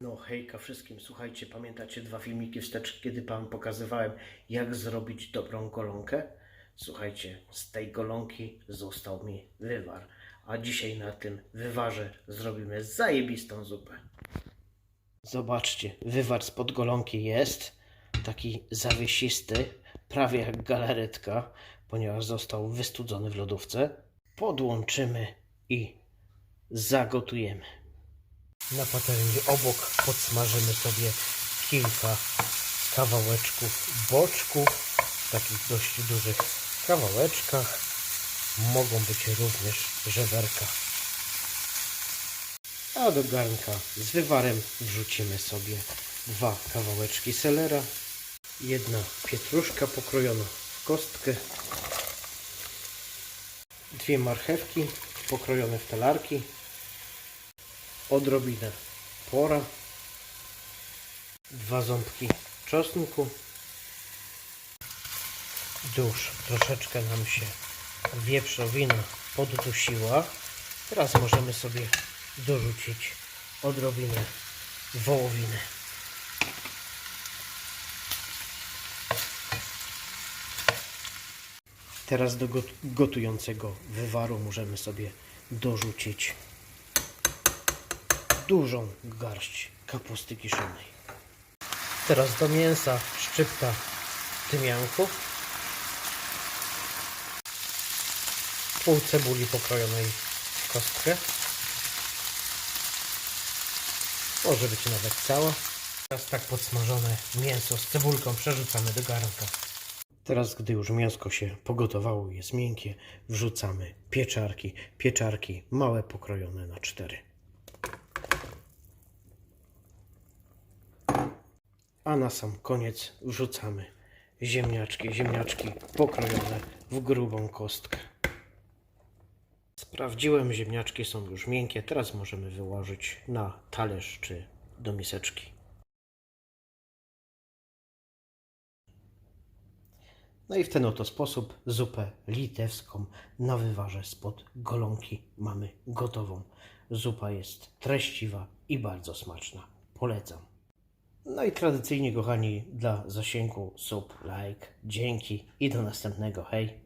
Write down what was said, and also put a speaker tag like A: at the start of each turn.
A: No hejka wszystkim, słuchajcie, pamiętacie dwa filmiki wstecz, kiedy Wam pokazywałem, jak zrobić dobrą golonkę? Słuchajcie, z tej golonki został mi wywar, a dzisiaj na tym wywarze zrobimy zajebistą zupę. Zobaczcie, wywar spod golonki jest taki zawiesisty, prawie jak galaretka, ponieważ został wystudzony w lodówce. Podłączymy i zagotujemy. Na patelni obok podsmażymy sobie kilka kawałeczków boczków, w takich dość dużych kawałeczkach. Mogą być również żeberka. A do garnka z wywarem wrzucimy sobie dwa kawałeczki selera, jedna pietruszka pokrojona w kostkę, dwie marchewki pokrojone w talarki, odrobinę pora, dwa ząbki czosnku. Już troszeczkę nam się wieprzowina poddusiła. Teraz możemy sobie dorzucić odrobinę wołowiny. Teraz do got- gotującego wywaru możemy sobie dorzucić dużą garść kapusty kiszonej. Teraz do mięsa szczypta tymianku, pół cebuli pokrojonej w kostkę, może być nawet cała. Teraz tak podsmażone mięso z cebulką przerzucamy do garnka. Teraz, gdy już mięsko się pogotowało, jest miękkie, wrzucamy pieczarki. Pieczarki małe, pokrojone na cztery. A na sam koniec wrzucamy ziemniaczki. Ziemniaczki pokrojone w grubą kostkę. Sprawdziłem, ziemniaczki są już miękkie. Teraz możemy wyłożyć na talerz czy do miseczki. No i w ten oto sposób zupę litewską na wywarze spod golonki mamy gotową. Zupa jest treściwa i bardzo smaczna. Polecam. No i tradycyjnie, kochani, dla zasięgu sub, like, dzięki i do następnego. Hej!